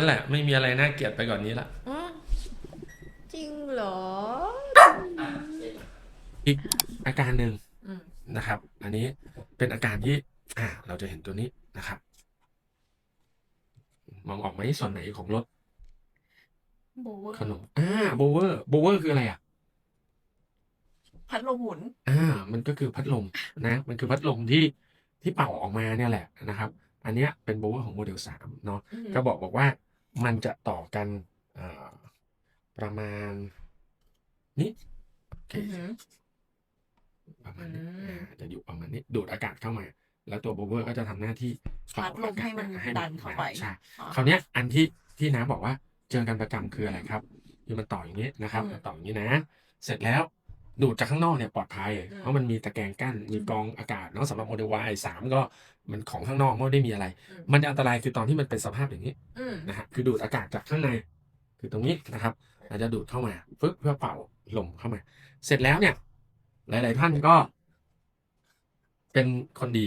นั่นแหละไม่มีอะไรน่าเกลียดไปกว่านนี้ละอืมจริงเหรอ อีกอาการหนึ่งอืม นะครับ อันนี้เป็นอาการที่อ่าเราจะเห็นตัวนี้นะครับ มองออกไหมส่วนไหนของรถโบว์ขนมอ่าโบเวอร์โบเวอร์คืออะไรอะ พัดลมหมุน อ่ามันก็คือพัดลมนะ มันคือพัดลมที่ที่เป่าออกมาเนี่ยแหละนะครับ อันเนี้ยเป็นโบเวอร์ของโมเดลสามเนาะอืมก็บอกบอกว่า มันจะต่อกันเอ่อประมาณนี้โอเคอือหือประมาณนี้อืมอ่าจะอยู่ประมาณนี้ดูดอากาศเข้ามา แล้วตัวโบเวอร์ก็จะทำหน้าที่เป่าพัดลมอากาศให้มันให้ดันเข้าไปใช่อ๋อคราวเนี้ยอันที่ที่น้าบอกว่าเจอกันประจำคืออะไรครับคือมันต่ออย่างนี้นะครับอืมมันต่ออย่างนี้นะ เสร็จแล้ว ดูดจากข้างนอกเนี่ยปลอดภัยอืมเพราะมันมีตะแกรงกั้นมีกรองอากาศเนาะสำหรับโมเดล Y สามก็มันของข้างนอกไม่ได้มีอะไรอืมมันจะอันตรายคือตอนที่มันเป็นสภาพอย่างนี้อืมนะฮะคือดูดอากาศจากข้างใน คือตรงนี้นะครับเราจะดูดเข้ามาฟึบเพื่อเป่าลมเข้ามา เสร็จแล้วเนี่ย หลาย ๆ ท่านก็ เป็นคนดี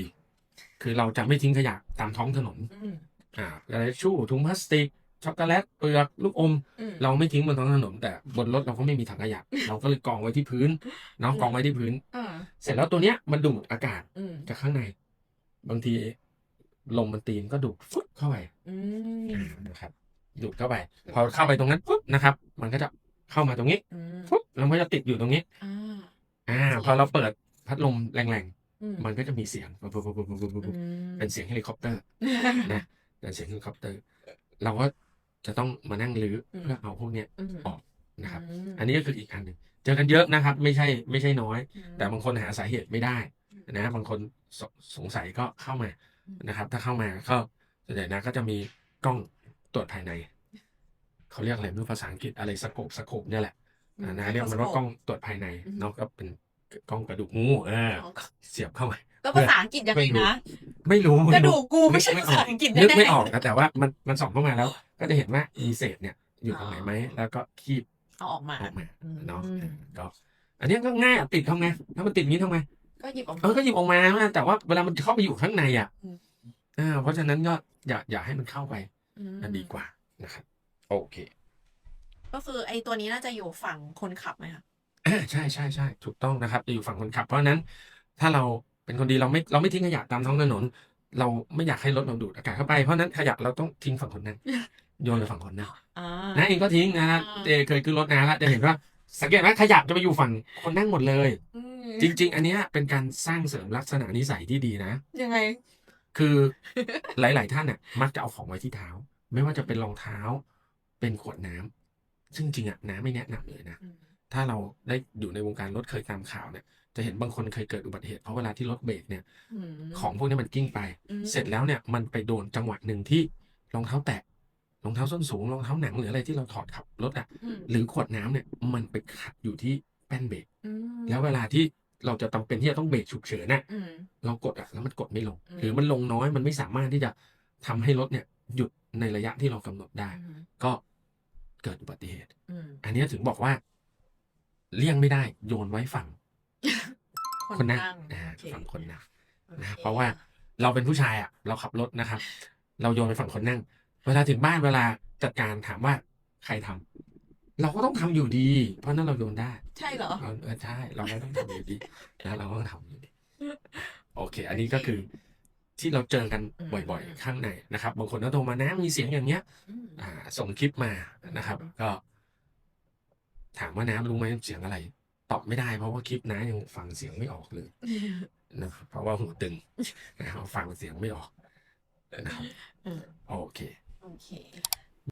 คือเราจะไม่ทิ้งขยะตามท้องถนนอืมอ่าอะไรชู่ถุงพลาสติก ช็อกโกแลตเปลือกลูกอมอืมเราไม่ทิ้งบนท้องถนนแต่บนรถเราก็ไม่มีถังขยะ เราก็เลยกองไว้ที่พื้นเนาะกองไว้ที่พื้นอ่าเสร็จแล้วตัวเนี้ยมันดูดอากาศอืมจากข้างใน บางทีลมมันตีนก็ดูดฟึบเข้าไปอืมนะครับดูดเข้าไป พอเข้าไปตรงนั้นปุ๊บนะครับ มันก็จะเข้ามาตรงนี้อืมปุ๊บแล้วมันก็จะติดอยู่ตรงนี้อ่าอ่าพอเราเปิดพัดลมแรงอืมๆมันก็จะมีเสียงปุ๊บปุ๊บปุ๊บปุ๊บปุ๊บปุ๊บอืมเป็นเสียงเฮลิคอปเตอร์นะเป็นเสียงเฮลิคอปเตอร์ เราก็ จะต้องมานั่งรื้อเพื่อเอาพวกเนี้ยอืมออกนะครับมอันนี้ก็คืออีกอันหนึ่งเจอกันเยอะนะครับ ไม่ใช่ไม่ใช่น้อยอืมแต่บางคนหาสาเหตุไม่ได้นะบางคนสสงสัยก็เข้ามาอืมนะครับ ถ้าเข้ามาก็ส่วนใหญ่นะก็จะมีกล้องตรวจภายใน เขาเรียกอะไรไม่รู้ภาษาอังกฤษอะไรสโคปสโคปเนี่ยแหละอ่านะเรียกมันว่ากล้องตรวจภายในอืมเนาะก็เป็นกล้องกระดูกงูเอออ๋อเสียบเข้ามาแล้วภาษาอังกฤษยังไงนะ ไม่รู้กไม่ระดูรู้กกูไม่ใช่นึกภาไม่ออกษาอังกฤษนึกแน่ๆไม่ออกนะแต่ว่ามันมันส่องเข้ามาแล้ว ก็จะเห็นว่ามีเศษเนี่ยอยู่ตรงไหนไหมแล้วก็คีบเอาออกมาออกมาอืมเนาะเออก็อันนี้ก็ง่ายอะติดทำไงถ้ามันติดอย่างนี้ทำไงก็หยิบออกเออก็หยิบออกมาแต่ว่าเวลามันเข้าไปอยู่ข้างในอะอืมอ่าเพราะฉะนั้นก็อย่าอย่าให้มันเข้าไปมอันดีกว่านะครับโอเค ก็คือไอ้ตัวนี้น่าจะอยู่ฝั่งคนขับไหมคะอ่าใช่ใช่ใช่ถูกต้องนะครับจะอยู่ฝั่งคนขับ เพราะฉะนั้น ถ้าเราเป็นคนดีเราไม่เราไม่ทิ้งขยะตามท้องถนน เราไม่อยากให้รถเราดูดอากาศเข้าไปเพราะฉะนั้นขยะเราต้องทิ้งฝั่งคนนั่ง โยนไปฝั่งคนนั่งอ่านะเองก็ทิ้งนะอ่าเจเคยขึ้นรถนะแล้วจะเห็นว่าสังเกตไหมขยะจะไปอยู่ฝั่งคนนั่งหมดเลย อืมจริง ๆ อันเนี้ยเป็นการสร้างเสริมลักษณะนิสัยที่ดีนะ ยังไง คือหลาย ๆ ท่านน่ะมักจะเอาของไว้ที่เท้า ไม่ว่าจะเป็นรองเท้า เป็นขวดน้ำซึ่งจริงอะน้ำไม่แนะนำเลยนะอืมถ้าเราได้อยู่ในวงการรถเคยตามข่าวเนี่ย จะเห็นบางคนเคยเกิดอุบัติเหตุเพราะเวลาที่รถเบรกเนี่ยอืมของพวกนี้มันกิ้งไปอืมเสร็จแล้วเนี่ยมันไปโดนจังหวะหนึ่งที่รองเท้าแตะ รองเท้าส้นสูงรองเท้าหนังหรืออะไรที่เราถอดขับรถอะอืมหรือขวดน้ำเนี่ยมันไปขัดอยู่ที่แป้นเบรกอืมแล้วเวลาที่เราจะจำเป็นที่จะต้องเบรกฉุกเฉินน่ะอืมเรากดอะแล้วมันกดไม่ลงอืมหรือมันลงน้อยมันไม่สามารถที่จะทำให้รถเนี่ยหยุดในระยะที่เรากำหนดได้อืมก็เกิดอุบัติเหตุอืมอันเนี้ยถึงบอกว่า เลี่ยงไม่ได้ โยนไว้ฝั่ง คนนั่งอ่าโอเคฝั่งคนนั่งโอคนะเพราะว่าเราเป็นผู้ชายอะ เราขับรถนะครับ เราโยนไปฝั่งคนนั่ง เวลาถึงบ้านเวลาจัดการถามว่าใครทำเราก็ต้องทำอยู่ดี เพราะนั้นเราโยนได้ ใช่เหรอเราเออใช่เราก็ต้องทำอยู่ดีนะเราก็ต้องทำอยู่ดีโอเค อันนี้ก็คือที่เราเจอกันอืมบ่อยๆ ข้างในนะครับ บางคนก็โทรมานะมีเสียงอย่างเงี้ยอืมอ่า ส่งคลิปมานะครับ ก็ ถามว่าน้ำรู้ไหมเสียงอะไร ตอบไม่ได้เพราะว่าคลิปน้ายังฟังเสียงไม่ออกเลยนะครับเพราะว่าหูตึงนะครับฟังเสียงไม่ออกนะครับเออโอเค โอเค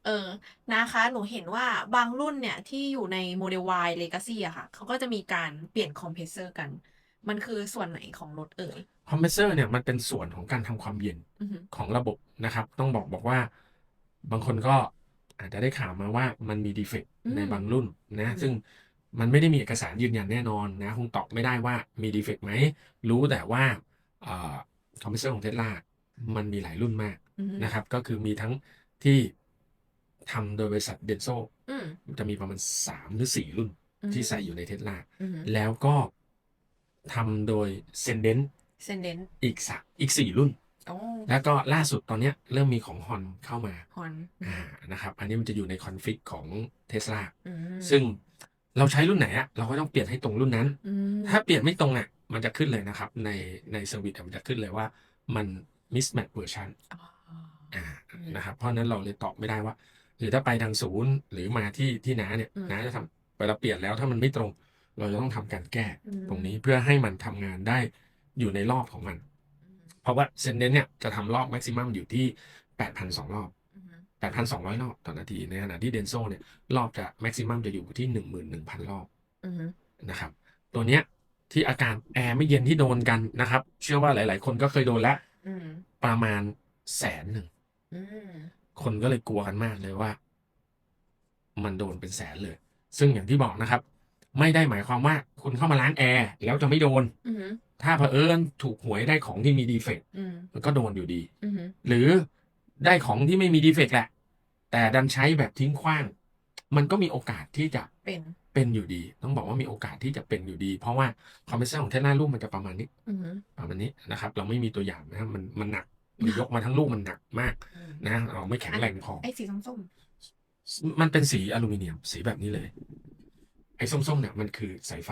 เออนะคะ หนูเห็นว่าบางรุ่นเนี่ยที่อยู่ในโมเดล Y Legacy อะค่ะ เขาก็จะมีการเปลี่ยนคอมเพรสเซอร์กัน มันคือส่วนไหนของรถเอ่ย คอมเพรสเซอร์เนี่ยมันเป็นส่วนของการทำความเย็นอือหือของระบบนะครับ ต้องบอกบอกว่า บางคนก็อาจจะได้ข่าวมาว่ามันมีดีเฟกต์อืมในบางรุ่นนะอืม ซึ่งมันไม่ได้มีเอกสารยืนยันแน่นอนนะคงตอบไม่ได้ว่ามีดีเฟกต์ไหม รู้แต่ว่าคอมเพรสเซอร์ของเทสลามันมีหลายรุ่นมาก อือหือนะครับก็คือมีทั้ง ที่ทำโดยบริษัทเดนโซอืม จะมีประมาณสามหรือสี่รุ่นอืมที่ใส่อยู่ในเทสลาอือหือแล้วก็ทำโดยเซนเดนเซนเดนอีกสักอีกสี่รุ่น โอ้แล้วก็ล่าสุดตอนเนี้ยเริ่มมีของฮอนเข้ามาฮอนอ่านะครับ อันนี้มันจะอยู่ในคอนฟิกของเทสลาอืมซึ่งเราใช้รุ่นไหนอะเราก็ต้องเปลี่ยนให้ตรงรุ่นนั้น อืมถ้าเปลี่ยนไม่ตรงอะมันจะขึ้นเลยนะครับ ในในเซอร์วิสมันจะขึ้นเลยว่ามัน mismatch version อ๋ออ่าอืม นะครับเพราะฉะนั้นเราเลยตอบไม่ได้ว่าหรือถ้าไปทางศูนย์หรือมาที่ที่น้าเนี่ยอืมน้าจะทำเวลาเปลี่ยนแล้วถ้ามันไม่ตรง เราจะต้องทำการแก้อืมตรงนี้เพื่อให้มันทำงานได้อยู่ในรอบของมัน เพราะว่าเซนเดนเนี่ยจะทำรอบแม็กซิมัมอยู่ที่8,200รอบอืม8,200รอบต่อนาทีในขณะที่เดนโซเนี่ยรอบจะแม็กซิมัมจะอยู่ที่11,000รอบอืมนะครับ ตัวเนี้ยที่อาการแอร์ไม่เย็นที่โดนกันนะครับ เชื่อว่าหลาย ๆ คนก็เคยโดนแล้วอืมประมาณแสนหนึ่ง อืม คนก็เลยกลัวกันมากเลยว่า มันโดนเป็นแสนเลย ซึ่งอย่างที่บอกนะครับ ไม่ได้หมายความว่าคุณเข้ามาล้างแอร์แล้วจะไม่โดน อืมถ้าเผอิญถูกหวยได้ของที่มีดีเฟกต์อืมมันก็โดนอยู่ดี อืมหรือได้ของที่ไม่มีดีเฟกต์แหละ แต่ดันใช้แบบทิ้งขว้าง มันก็มีโอกาสที่จะเป็น เป็นอยู่ดี ต้องบอกว่ามีโอกาสที่จะเป็นอยู่ดี เพราะว่าคอมเพรสเซอร์ของเทสลาลูกมันจะประมาณนี้ อืมประมาณนี้นะครับ เราไม่มีตัวอย่างนะครับมันมันหนัก มันยกมาทั้งลูกมันหนักมากอืมนะเราไม่แข็งแรงพอไอ้สีส้มมันเป็นสีอลูมิเนียมสีแบบนี้เลย ไอ้ส้มๆเนี่ยมันคือสายไฟ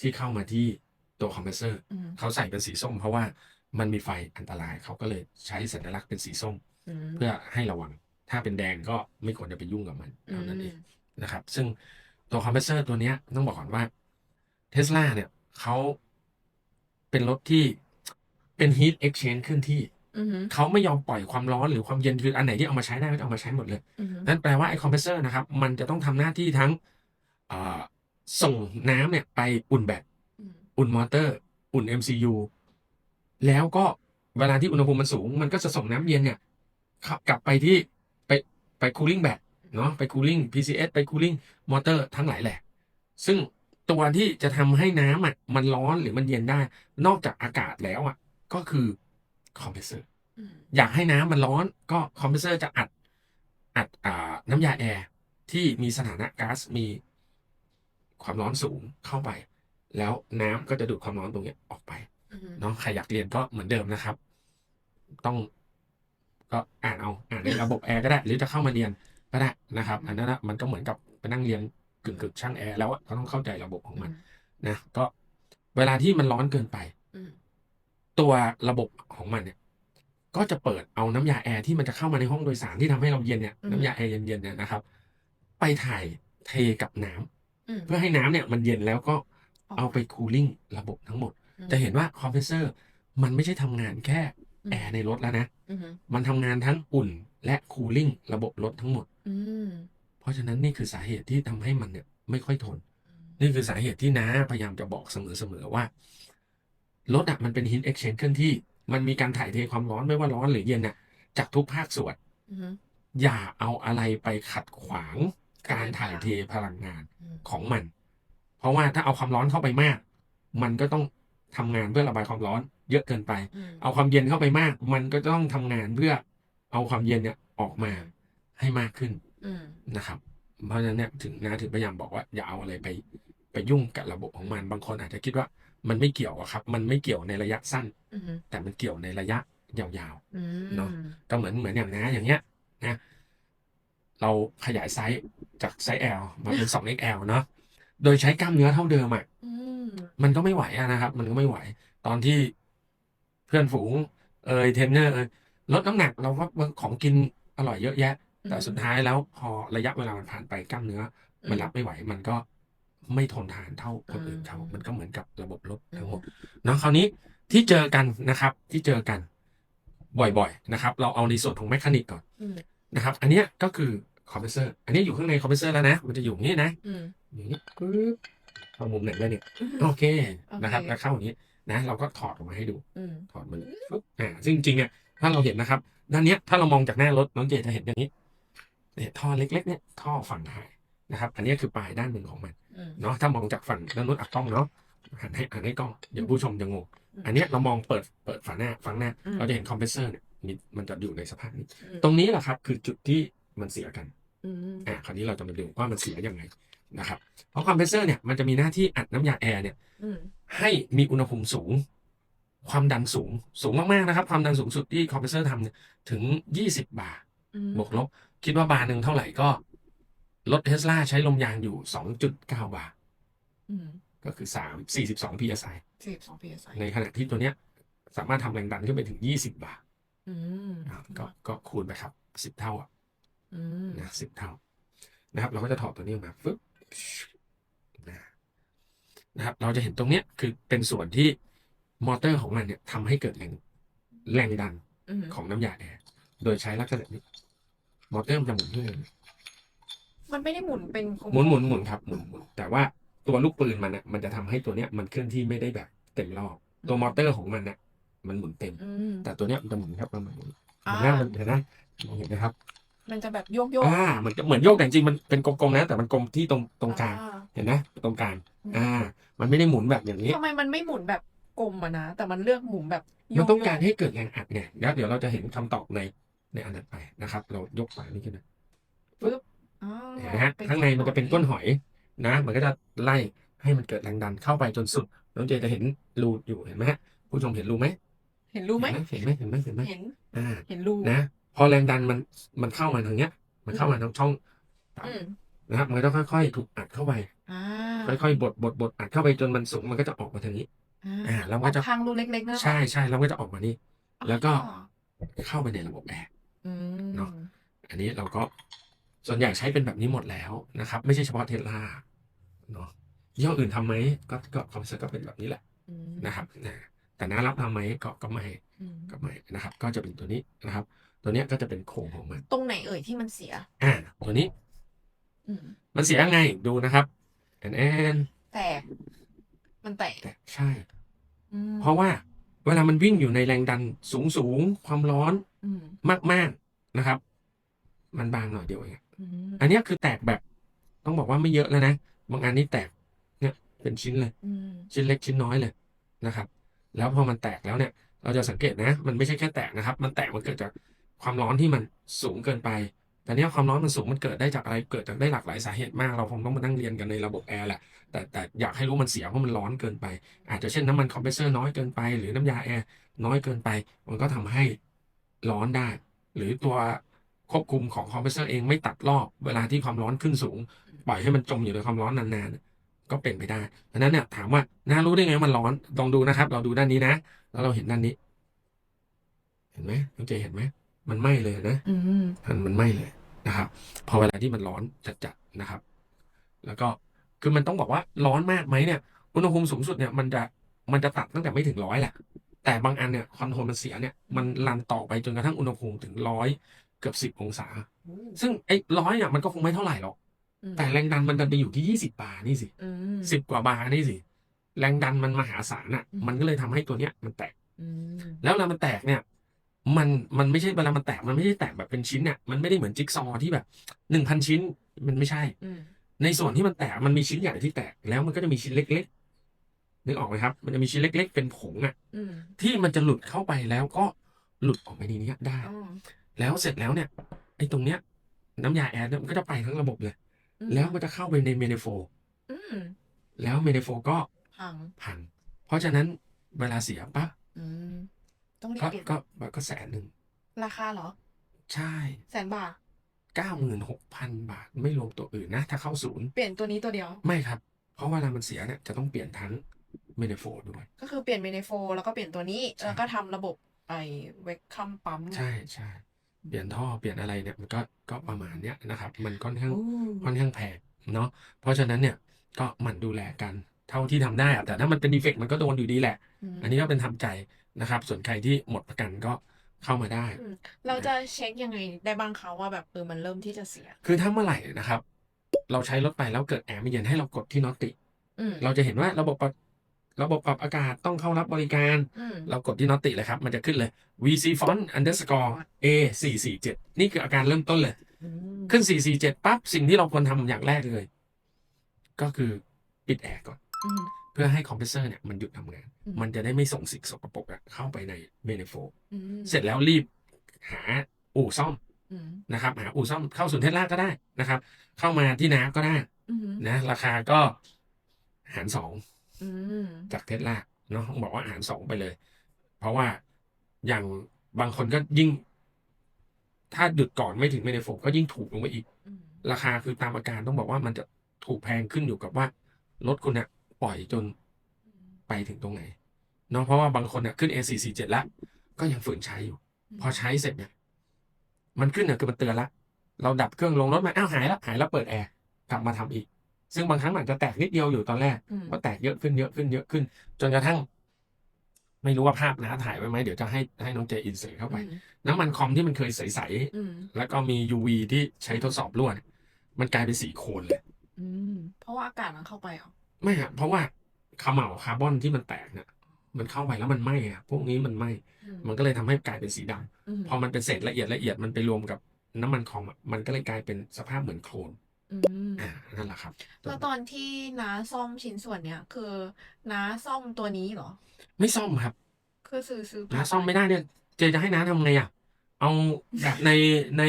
ที่เข้ามาที่ตัวคอมเพรสเซอร์ๆอืมเขาใส่เป็นสีส้ม เพราะว่ามันมีไฟอันตรายเขาก็เลยใช้สัญลักษณ์เป็นสีส้มอืมเพื่อให้ระวัง ถ้าเป็นแดงก็ไม่ควรจะไปยุ่งกับมันเท่านั้นเองนะครับ ซึ่งตัวคอมเพรสเซอร์ตัวเนี้ยต้องบอกก่อนว่าเทสลาเนี่ยเขาเป็นรถที่เป็น heat exchange เคลื่อนที่ อืมเขาไม่ยอมปล่อยความร้อนหรือความเย็นคืออันไหนที่เอามาใช้ได้ก็เอามาใช้หมดเลย อืมนั่นแปลว่าไอ้คอมเพรสเซอร์นะครับ มันจะต้องทำหน้าที่ทั้งเอ่อส่งน้ำเนี่ยไปอุ่นแบตอืมอุ่นมอเตอร์ อุ่น MCU แล้วก็เวลาที่อุณหภูมิมันสูง มันก็จะส่งน้ำเย็นเนี่ยขับกลับไปที่ไปไปคูลิ่งแบตเนาะไปคูลิ่ง PCS ไปคูลิ่งมอเตอร์ทั้งหลายแหละ ซึ่งตัวที่จะทำให้น้ำอะมันร้อนหรือมันเย็นได้ นอกจากอากาศแล้วอะก็คือ คอมเพรสเซอร์อืมอยากให้น้ำมันร้อนก็คอมเพรสเซอร์จะอัดอัดอ่าน้ำยาแอร์ที่มีสถานะก๊าซมีความร้อนสูงเข้าไป แล้วน้ำก็จะดูดความร้อนตรงเนี้ยออกไปอืมเนาะใครอยากเรียนก็เหมือนเดิมนะครับ ต้องก็อ่านเอาอ่านในระบบแอร์ก็ได้ หรือจะเข้ามาเรียนก็ได้นะครับ อันนั้นนะมันก็เหมือนกับไปนั่งเรียนกึ่งกึ่งๆช่างแอร์แล้วอะก็ต้องเข้าใจระบบของมันนะก็เวลาที่มันร้อนเกินไปอืม ตัวระบบของมันเนี่ย ก็จะเปิดเอาน้ำยาแอร์ที่มันจะเข้ามาในห้องโดยสารที่ทำให้เราเย็นเนี่ยอืมน้ำยาแอร์เย็นๆเนี่ยนะครับ ไปถ่ายเทกับน้ำอืมเพื่อให้น้ำเนี่ยมันเย็นแล้วก็ออกเอาไปคูลิ่งระบบทั้งหมดอืมจะเห็นว่าคอมเพรสเซอร์มันไม่ใช่ทำงานแค่อืมแอร์ในรถแล้วนะอืมมันทำงานทั้งอุ่นและคูลิ่งระบบรถทั้งหมดอืมเพราะฉะนั้นนี่คือสาเหตุที่ทำให้มันเนี่ยไม่ค่อยทน นี่คือสาเหตุที่น้าพยายามจะบอกเสมอๆว่า รถอะมันเป็น heat exchange เคลื่อนที่ มันมีการถ่ายเทความร้อนไม่ว่าร้อนหรือเย็นน่ะจากทุกภาคส่วน อืมอย่าเอาอะไรไปขัดขวางการถ่ายเทพลังงานอืมของมัน เพราะว่าถ้าเอาความร้อนเข้าไปมาก มันก็ต้องทำงานเพื่อระบายความร้อน เยอะเกินไป อืมเอาความเย็นเข้าไปมาก มันก็ต้องทำงานเพื่อเอาความเย็นเนี่ยออกมาให้มากขึ้นอืมนะครับ เพราะฉะนั้นเนี่ยถึงนาถึงพยายามบอกว่าอย่าเอาอะไรไปไปยุ่งกับระบบของมัน บางคนอาจจะคิดว่า มันไม่เกี่ยวอะครับ มันไม่เกี่ยวในระยะสั้นอืมแต่มันเกี่ยวในระยะยาวอืมเนอะๆก็เหมือนเหมือนอย่างน้าอย่างเงี้ยนะเราขยายไซส์จากไซส์ L มาเป็น 2XL เนาะโดยใช้กล้ามเนื้อเท่าเดิมอะอืมมันก็ไม่ไหวอะนะครับ มันก็ไม่ไหว ตอนที่เพื่อนฝูง เอยเทรนเนอร์เอยลดน้ำหนักเราก็ของกินอร่อยเยอะแยะ แต่สุดท้ายแล้วพอระยะเวลามันผ่านไปกล้ามเนื้อ มันรับไม่ไหวมันก็ ไม่ทนทานเท่าคนอื่นเขามันก็เหมือนกับระบบรถทั้งหมดเนาะคราวนี้ที่เจอกันนะครับ ที่เจอกันบ่อยๆนะครับ เราเอาในส่วนของแมคานิกก่อนอืมนะครับ อันเนี้ยก็คือคอมเพรสเซอร์ อันนี้อยู่ข้างในคอมเพรสเซอร์แล้วนะ มันจะอยู่อย่างนี้นะอืมอย่างนี้ปึ๊บเข้ามุมไหนแล้วเนี่ย โอเคนะครับ แล้วเข้าอย่างนี้นะ เราก็ถอดออกมาให้ดูอืมถอดมันปึ๊บอ่าซึ่งจริงๆเนี่ยถ้าเราเห็นนะครับ ด้านเนี้ยถ้าเรามองจากหน้ารถน้องเจจะเห็นอย่างนี้เนี่ยท่อเล็ก ๆ เนี่ยท่อฝั่งท้าย นะครับ อันนี้คือปลายด้านหนึ่งของมันอืมเนาะถ้ามองจากฝั่งด้านนู้นอักกล้องเนาะหันให้หันให้กล้องเดี๋ยวผู้ชมจะงงอันเนี้ยเรามองเปิดเปิดฝาหน้าฝั่งหน้าอืมเราจะเห็นคอมเพรสเซอร์เนี่ยมีมันจะอยู่ในสภาพนี้อืมตรงนี้แหละครับ คือจุดที่มันเสียกันอืมอ่าคราวนี้เราจะมาดูว่ามันเสียยังไงนะครับ เพราะคอมเพรสเซอร์เนี่ยมันจะมีหน้าที่อัดน้ำยาแอร์เนี่ยอืมให้มีอุณหภูมิสูง ความดันสูงสูงมากๆนะครับ ความดันสูงสุดที่คอมเพรสเซอร์ทำเนี่ยถึง 20 บาร์อืมบวกลบคิดว่าบาร์หนึ่งเท่าไหร่ก็ รถเทสลาใช้ลมยางอยู่ 2.9 บาร์อืมก็คือ 3 42 psi สี่สิบสอง psi ในขณะที่ตัวเนี้ย สามารถทำแรงดันขึ้นไปถึง 20 บาร์อืมอะก็ก็คูณไปครับ 10 เท่าอะอืมนะ10เท่า นะครับ เราก็จะถอดตัวนี้ออกมาฟึบนะนะครับ เราจะเห็นตรงเนี้ยคือเป็นส่วนที่มอเตอร์ของมันเนี่ยทำให้เกิดแรงแรงดันอืมของน้ำยาแอร์โดยใช้ลักษณะนี้ มอเตอร์มันจะหมุนขึ้น มันไม่ได้หมุนเป็นโค้งหมุนหมุนหมุนครับหมุนหมุนแต่ว่าตัวลูกปืนมันน่ะมันจะทำให้ตัวเนี้ยมันเคลื่อนที่ไม่ได้แบบเต็มรอบตัวมอเตอร์ของมันน่ะมันหมุนเต็ม อืมแต่ตัวเนี้ยมันจะหมุนครับประมาณนี้อ่าเห็นไหมมันเห็นไหมมองเห็นไหมครับมันจะแบบโยกโยกอ่าเหมือนเหมือนโยกแต่จริงๆมันเป็นกลมๆนะ แต่มันกลมที่ตรงตรงกลางอ่าเห็นไหมตรงกลางอ่า มันไม่ได้หมุนแบบอย่างนี้ ทำไมมันไม่หมุนแบบกลมอะนะ แต่มันเลือกหมุนแบบโยมันกต้องการโยให้เกิดแรงอัดไงแล้วเดี๋ยวเราจะเห็นคำตอบในในอันถัดไปนะครับ เรายกฝานี้ขึ้นมาปึ๊บอ๋อเห็ นไหมฮะข้างในมันจะเป็นก้นหอยนะ มันก็จะไล่ให้มันเกิดแรงดันเข้าไปจนสุด น้องเจจะเห็นรูอยู่เห็นไหมฮะผู้ชมเห็นรูไหมเห็นรูไหมเห็นไหมเห็นไหมเห็นไหมเห็นอ่าเห็นรูนะพอแรงดันมันมันเข้ามาทางเนี้ย มันเข้ามาทางช่องต่อืมำนะครับมันก็ต้องค่อยๆ ถูกอัดเข้าไปอ่าค่อยๆบดบดบดอัดเข้าไปจนมันสูงมันก็จะออกมาทางนี้อ่าแล้วมันก็จะออทางรูเล็กๆนะใช่ใช่แล้วมันก็จะออกมานี่ แล้วก็อ๋อเข้าไปในระบบแอร์อืมเนาะอันนี้เราก็ ส่วนใหญ่ใช้เป็นแบบนี้หมดแล้วนะครับ ไม่ใช่เฉพาะเทสลาเนาะยี่ห้ออื่นทำไหมก็ก็คอมเพรสเซอร์ก็เป็นแบบนี้แหละอืมนะครับนะแต่น้ารับทำไหมก็ก็ไม่อืมก็ไม่นะครับ ก็จะเป็นตัวนี้นะครับ ตัวเนี้ยก็จะเป็นโครงของมัน ตรงไหนเอ่ยที่มันเสียอ่าตัวนี้อืมมันเสียยังไงดูนะครับแอนแอนแตกมันแตกแต่ใช่อืมเพราะว่าเวลามันวิ่งอยู่ในแรงดันสูงสูงความร้อนอืมมากๆนะครับ มันบางหน่อยเดียวเอง อืมอันเนี้ยคือแตกแบบ ต้องบอกว่าไม่เยอะแล้วนะ บางอันนี่แตกเนี่ยเป็นชิ้นเลยอืมชิ้นเล็กชิ้นน้อยเลยนะครับ แล้วพอมันแตกแล้วเนี่ย เราจะสังเกตนะ มันไม่ใช่แค่แตกนะครับ มันแตกมันเกิดจากความร้อนที่มันสูงเกินไป แต่เนี้ยความร้อนมันสูงมันเกิดได้จากอะไร เกิดจากได้หลากหลายสาเหตุมาก เราคงต้องมานั่งเรียนกันในระบบแอร์แหละ แต่แต่อยากให้รู้มันเสียเพราะมันร้อนเกินไป อาจจะเช่นน้ำมันคอมเพรสเซอร์น้อยเกินไป หรือน้ำยาแอร์น้อยเกินไป มันก็ทำให้ร้อนได้ หรือตัว ควบคุมของคอมเพรสเซอร์เองไม่ตัดรอบเวลาที่ความร้อนขึ้นสูง ปล่อยให้มันจมอยู่ในความร้อนนานๆ ก็เป็นไปได้เพราะฉะนั้นเนี่ยถามว่าน้ารู้ได้ไงว่ามันร้อนลองดูนะครับ เราดูด้านนี้นะ แล้วเราเห็นด้านนี้ เห็นไหมน้องเจเห็นไหมมันไหม้เลยนะอืมมันมันไหม้เลยนะครับ พอเวลาที่มันร้อนจัดๆนะครับ แล้วก็คือมันต้องบอกว่าร้อนมากไหมเนี่ยอุณหภูมิสูงสุดเนี่ยมันจะมันจะตัดตั้งแต่ไม่ถึงร้อยแหละแต่บางอันเนี่ยคอนโทรลมันเสียเนี่ยมันรันต่อไปจนกระทั่งอุณหภูมิถึงร้อย เกือบสิบองศา ซึ่งไอ้ร้อยเนี่ยมันก็คงไม่เท่าไหร่หรอกอืมแต่แรงดันมันดันไปอยู่ที่ยี่สิบาร์นี่สิอืมสิบกว่าบาร์นี่สิ แรงดันมันมหาศาลอะอืมมันก็เลยทำให้ตัวเนี้ยมันแตกอืมแล้วเวลามันแตกเนี่ย มันมันไม่ใช่เวลามันแตกมันไม่ใช่แตกแบบเป็นชิ้นเนี่ยมันไม่ได้เหมือนจิ๊กซอว์ที่แบบหนึ่งพันชิ้นมันไม่ใช่อืมในส่วนที่มันแตกมันมีชิ้นใหญ่ที่แตกแล้วมันก็จะมีชิ้นเล็กๆนึกออกไหมครับ มันจะมีชิ้นเล็ก ๆ เป็นผงอะอืมที่มันจะหลุดเข้าไปแล้วก็หลุดออกไปในนี้ได้อ๋อ แล้วเสร็จแล้วเนี่ยไอ้ตรงเนี้ย น้ำยาแอร์เนี่ยมันก็จะไปทั้งระบบเลย อืมแล้วมันจะเข้าไปในเมเนโฟอืมแล้วเมเนโฟก็พังพัง เพราะฉะนั้นเวลาเสียปั๊บอืมต้องรีบก็เปลี่ยนก็ก็แสนหนึ่งราคาเหรอ ใช่แสนบาท เก้าหมื่นหกพันบาทไม่รวมตัวอื่นนะ ถ้าเข้าศูนย์ เปลี่ยนตัวนี้ตัวเดียว ไม่ครับ เพราะเวลามันเสียเนี่ยจะต้องเปลี่ยนทั้งเมเนโฟด้วย ก็คือเปลี่ยนเมเนโฟแล้วก็เปลี่ยนตัวนี้ ใช่ แล้วก็ทำระบบไอ้เวกคัมปั๊ม ใช่ใช่ เปลี่ยนท่อเปลี่ยนอะไรเนี่ยมันก็ก็ประมาณเนี้ยนะครับ มันค่อนข้างอู้ค่อนข้างแพงเนาะเพราะฉะนั้นเนี่ยก็หมั่นดูแลกันเท่าที่ทำได้อะแต่ถ้ามันเป็นดีเฟกต์มันก็โดนอยู่ดีแหละมอันนี้ก็เป็นทำใจนะครับ ส่วนใครที่หมดประกันก็เข้ามาได้อืมเราจะเช็คยังไงได้บ้างคะว่าแบบเออมันเริ่มที่จะเสีย คือถ้าเมื่อไหร่นะครับ เราใช้รถไปแล้วเกิดแอร์ไม่เย็นให้เรากดที่น็อตติอืมเราจะเห็นว่าระบบป รับระบบปรับอากาศต้องเข้ารับบริการอืมเรากดที่น็อตติเลยครับ มันจะขึ้นเลย VC font underscore A 4 4 7นี่คืออาการเริ่มต้นเลยอืมขึ้น 4 4 7ปั๊บสิ่งที่เราควรทำอย่างแรกเลย ก็คือปิดแอร์ก่อนอืมเพื่อให้คอมเพรสเซอร์เนี่ยมันหยุดทำงานอืมมันจะได้ไม่ส่งสิ่งสกปรกอะเข้าไปในเมเนโฟอืมเสร็จแล้วรีบหาอู่ซ่อมอืมนะครับหาอู่ซ่อมเข้าศูนย์เทสลาก็ได้นะครับ เข้ามาที่น้าก็ได้อืมนะ ราคาก็หารสองอืม จากเทสลาเนาะต้องบอกว่าหารสองไปเลย เพราะว่าอย่างบางคนก็ยิ่ง ถ้าหยุดก่อนไม่ถึงเมเนโฟก็ยิ่งถูกลงไปอีกอืมราคาคือตามอาการต้องบอกว่ามันจะถูกแพงขึ้นอยู่กับว่ารถคุณเนี่ยปล่อยจนไปถึงตรงไหนเนาะเพราะว่าบางคนเนี่ยขึ้น A447 แล้ว ก็ยังฝืนใช้อยู่ พอใช้เสร็จเนี่ยมันขึ้นเนี่ยคือมันเตือนละเราดับเครื่องลงรถมาอ้าวหายแล้วหายแล้วเปิดแอร์กลับมาทำอีก ซึ่งบางครั้งมันอาจจะแตกนิดเดียวอยู่ตอนแรก อืม ก็แตกเยอะขึ้นเยอะขึ้นเยอะขึ้น จนกระทั่ง ไม่รู้ว่าภาพนะถ่ายไว้ไหมเดี๋ยวจะให้ให้น้องเจอินเสิร์ตเข้าไปอืมน้ำมันคอมที่มันเคยใสอืมๆแล้วก็มี UV ที่ใช้ทดสอบรั่วเนี่ยมันกลายเป็นสีโคนเลย อืมเพราะว่าอากาศมันเข้าไปเหรอไม่ฮะเพราะว่าขมเหลาคาร์บอนที่มันแตกเนี่ยมันเข้าไปแล้วมันไหม้อะพวกนี้มันไหม้อืมมันก็เลยทำให้กลายเป็นสีดำอืมพอมันเป็นเศษละเอียดละเอียดมันไปรวมกับน้ำมันคอมอะมันก็เลยกลายเป็นสภาพเหมือนโคลน อืม อ่านั่นแหละครับ แล้วตอนที่น้าซ่อมชิ้นส่วนเนี้ยคือน้าซ่อมตัวนี้เหรอ ไม่ซ่อมครับคือซื้อซื้อน้าซ่อมไม่ได้เนี่ย เจจะให้น้าทำไงอะ เอาแบบในใน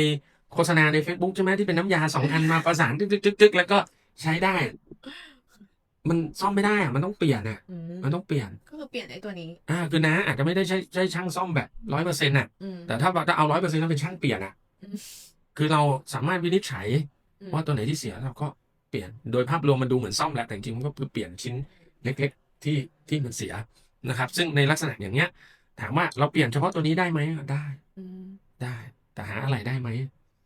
โฆษณาใน Facebook ใช่ไหมที่เป็นน้ำยาสองอันมาประสานจึ๊กจึ๊กจึ๊กจึ๊กแล้วก็ใช้ได้ มันซ่อมไม่ได้อะมันต้องเปลี่ยนอะ อืมมันต้องเปลี่ยน ก็คือเปลี่ยนไอ้ตัวนี้ อ่า คือน้าอาจจะไม่ได้ใช้ใช้ช่างซ่อมแบบร้อยเปอร์เซ็นต์อะ อืม แต่ถ้าเราจะเอาร้อยเปอร์เซ็นต์แล้วเป็นช่างเปลี่ยนอะ อืม คือเราสามารถวินิจฉัยอืม ว่าตัวไหนที่เสียเราก็เปลี่ยนโดยภาพรวมมันดูเหมือนซ่อมแหละแต่จริงๆมันก็คือเปลี่ยนชิ้นเล็กๆที่ที่มันเสียนะครับ ซึ่งในลักษณะอย่างเนี้ย ถามว่าเราเปลี่ยนเฉพาะตัวนี้ได้ไหมได้อืมได้ แต่หาอะไรได้ไหม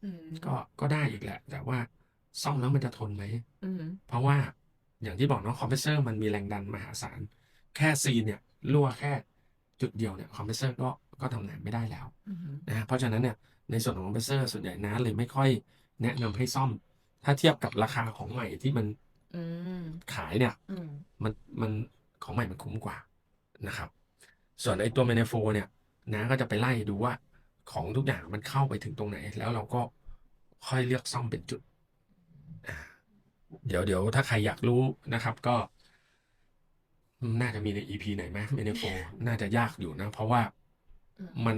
อืมก็ก็ได้อีกแหละ แต่ว่าซ่อมแล้วมันจะทนไหมอืมเพราะว่าอย่างที่บอกเนาะคอมเพรสเซอร์มันมีแรงดันมหาศาล แค่ซีนเนี่ยรั่วแค่จุดเดียวเนี่ยคอมเพรสเซอร์ก็ก็ทำงานไม่ได้แล้วอืมนะฮะเพราะฉะนั้นเนี่ยในส่วนของคอมเพรสเซอร์ส่วนใหญ่น้าเลยไม่ค่อย แนะนำให้ซ่อม ถ้าเทียบกับราคาของใหม่ที่มันอืมขายเนี่ย อืมมันมันของใหม่มันคุ้มกว่านะครับ ส่วนไอ้ตัวเมเนโฟเนี่ยน้าก็จะไปไล่ดูว่าของทุกอย่างมันเข้าไปถึงตรงไหน แล้วเราก็ค่อยเลือกซ่อมเป็นจุดอ่าเดี๋ยวเดี๋ยวถ้าใครอยากรู้นะครับ ก็ น่าจะมีใน EP ไหนไหมเมเนโฟน่าจะยากอยู่นะ เพราะว่าอืมมัน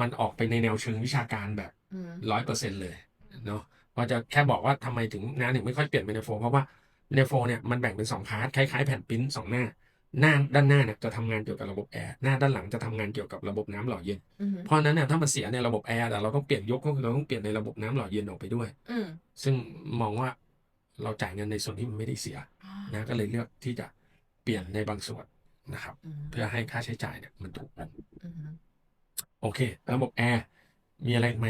มันออกไปในแนวเชิงวิชาการแบบอืมร้อยเปอร์เซ็นเลย เนาะว่าจะแค่บอกว่าทำไมถึงน้าถึงไม่ค่อยเปลี่ยนเมเนโฟเพราะว่าเมเนโฟเนี่ยมันแบ่งเป็นสองพาร์ทคล้ายๆแผ่นปริ้นสองหน้าหน้าด้านหน้าเนี่ยจะทำงานเกี่ยวกับระบบแอร์หน้าด้านหลังจะทำงานเกี่ยวกับระบบน้ำหล่อเย็นอืมเพราะฉะนั้นเนี่ยถ้ามันเสียในระบบแอร์แต่เราต้องเปลี่ยนยกก็คือเราต้องเปลี่ยนในระบบน้ำหล่อเย็นออกไปด้วยอืมซึ่งมองว่าเราจ่ายเงินในส่วนที่มันไม่ได้เสียอ่านะก็เลยเลือกที่จะเปลี่ยนในบางส่วนนะครับอืมเพื่อให้ค่าใช้จ่ายเนี่ยมันถูกลงอืมโอเค ระบบแอร์มีอะไรอีกไหม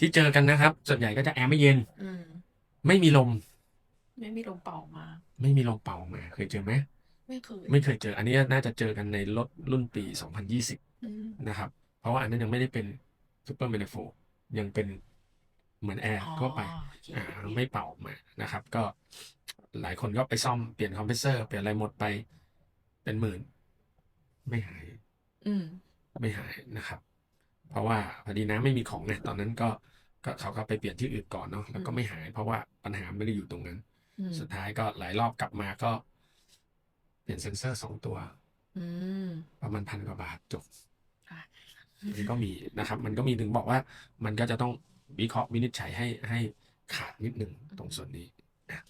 ที่เจอกันนะครับ ส่วนใหญ่ก็จะแอร์ไม่เย็น อืม ไม่มีลม ไม่มีลมเป่ามา ไม่มีลมเป่ามา เคยเจอไหม ไม่เคยไม่เคยเจอ อันนี้น่าจะเจอกันในรถรุ่นปี 2020 อืมนะครับ เพราะว่าอันนั้นยังไม่ได้เป็นซูเปอร์เมนโฟยังเป็นเหมือนแอร์อ๋อทั่วไปโอเคอ่าไม่เป่าออกมานะครับ ก็หลายคนก็ไปซ่อมเปลี่ยนคอมเพรสเซอร์ เปลี่ยนอะไรหมดไปเป็นหมื่น ไม่หายอืม ไม่หายนะครับ เพราะว่าพอดีน้ำไม่มีของไงตอนนั้นก็ ก็เขาก็ไปเปลี่ยนที่อื่นก่อนเนาะแล้วก็ไม่หาย เพราะว่าปัญหาไม่ได้อยู่ตรงนั้นอืมสุดท้ายก็หลายรอบกลับมาก็ เปลี่ยนเซ็นเซอร์สองตัวอืมประมาณพันกว่าบาทจบค่ะมันก็มีนะครับ มันก็มีถึงบอกว่า มันก็จะต้องวิเคราะห์วินิจฉัยให้ให้ขาดนิดหนึ่งตรงส่วนนี้นะ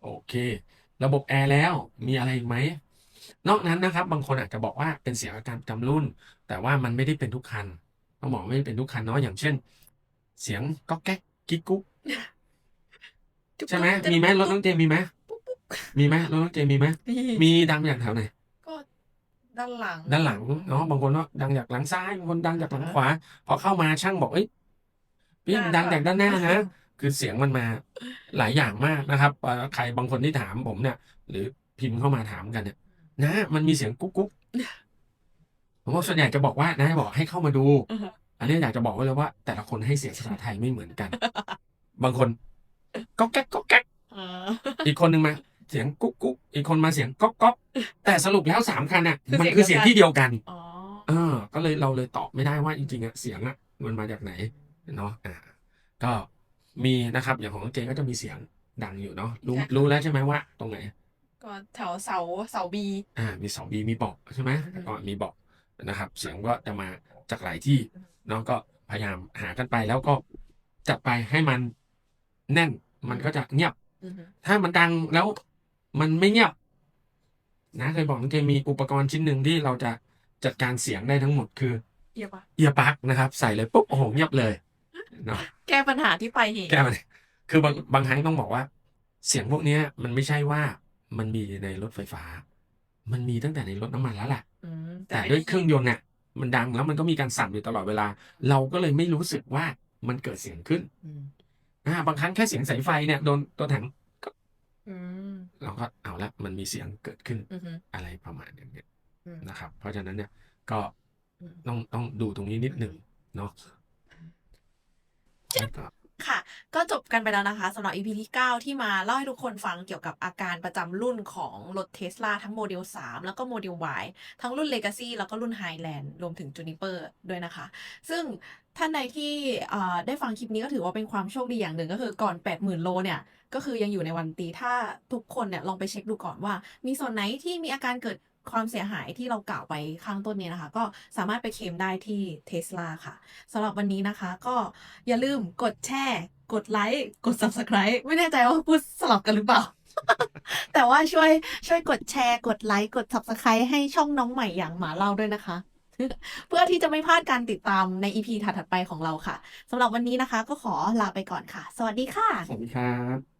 โอเค ระบบแอร์แล้วมีอะไรอีกไหมนอกนั้นนะครับ บางคนอาจจะบอกว่าเป็นเสียงอาการประจำรุ่น แต่ว่ามันไม่ได้เป็นทุกคันต้องบอกว่าไม่ได้เป็นทุกคันเนาะอย่างเช่น เสียงก๊อกแก๊กกิ๊กกุ๊กใช่ไหมมีไหมรถน้องเจมมีไหมมีไหมรถน้องเจมมีไหมมีมีดังมาจากแถวไหนก็ด้านหลัง ด้านหลังเนาะบางคนก็ดังจากหลังซ้ายบางคนดังจากหลังขวา พอเข้ามาช่างบอกเอ้ยพี่มันดังจากด้านหน้านะคือเสียงมันมาหลายอย่างมากนะครับเอ่อใครบางคนที่ถามผมเนี่ย หรือพิมพ์เข้ามาถามกันเนี่ยนะ มันมีเสียงกุ๊กกุ๊กผมว่าส่วนใหญ่จะบอกว่านะบอกให้เข้ามาดู อือฮะอันนี้อยากจะบอกไว้เลยว่า แต่ละคนให้เสียงภาษาไทยไม่เหมือนกัน บางคนก๊อกแก๊กก๊อกแก๊กอ่าอีกคนหนึ่งมาเสียงกุ๊กกุ๊กอีกคนมาเสียงก๊อกก๊อกแต่สรุปแล้วสามคันน่ะ มันคือเสียงที่เดียวกันอ๋อเออ ก็เลยเราเลยตอบไม่ได้ว่าจริงๆอะเสียงอะมันมาจากไหนเนาะอ่า ก็มีนะครับอย่างของน้องเจก็จะมีเสียงดังอยู่เนาะรู้รู้แล้วใช่ไหมว่า ตรงไหนก็แถวเสาเสาบีอ่ามีสองบีมีเบอกใช่ไหมอืมแล้วก็มีเบอกนะครับ เสียงก็จะมาจากหลายที่ เนาะก็พยายามหากันไปแล้วก็จัดไปให้มันแน่นมันก็จะเงียบอือฮึถ้ามันดังแล้วมันไม่เงียบ นะเคยบอกน้องเจมีอุปกรณ์ชิ้นหนึ่งที่เราจะจัดการเสียงได้ทั้งหมดคือเยี่ยมปะเอียร์ปลั๊กนะครับ ใส่เลยปุ๊บโอ้โหเงียบเลยเนาะแก้ปัญหาที่ไปลายเหตุแก้มันคือบางบางครั้งต้องบอกว่า เสียงพวกเนี้ยมันไม่ใช่ว่ามันมีในรถไฟฟ้า มันมีตั้งแต่ในรถน้ำมันแล้วแหละอืมแต่ไม่ด้วยไเครื่องยนต์เนี่ย มันดังแล้วมันก็มีการสั่นอยู่ตลอดเวลา เราก็เลยไม่รู้สึกว่ามันเกิดเสียงขึ้นอืมอ่าบางครั้งแค่เสียงสายไฟเนี่ยโดนตัวถังก็อืมเราก็เอาละมันมีเสียงเกิดขึ้นอืมอะไรประมาณอย่างเนี้ยอืมนะครับ เพราะฉะนั้นเนี่ยก็อืมต้องต้องดูตรงนี้นิดหนึ่งเนาะแล้วก็ ค่ะ ก็จบกันไปแล้วนะคะสำหรับ EP ที่ 9 ที่มาเล่าให้ทุกคนฟังเกี่ยวกับอาการประจำรุ่นของรถเทสลาทั้งโมเดล 3 แล้วก็โมเดล Y ทั้งรุ่น Legacy แล้วก็รุ่น Highland รวมถึง Juniper ด้วยนะคะ ซึ่งท่านใดที่ได้ฟังคลิปนี้ก็ถือว่าเป็นความโชคดีอย่างหนึ่งก็คือก่อน 80,000 โลเนี่ย ก็คือยังอยู่ในวันตีถ้าทุกคนเนี่ยลองไปเช็คดูก่อนว่า มีส่วนไหนที่มีอาการเกิด ความเสียหายที่เรากล่าวไปข้างต้นนี้นะคะ ก็สามารถไปเคลมได้ที่เทสลาค่ะสำหรับวันนี้นะคะ ก็อย่าลืมกดแชร์กดไลค์กด subscribe ไม่แน่ใจว่าพูดสลับกันหรือเปล่า แต่ว่าช่วยช่วยกดแชร์ กดไลค์กด subscribe ให้ช่องน้องใหม่อย่างหมาเล่าด้วยนะคะ เพื่อที่จะไม่พลาดการติดตามใน EP ถัดๆไปของเราค่ะสำหรับวันนี้นะคะ ก็ขอลาไปก่อนค่ะ สวัสดีค่ะ สวัสดีครับ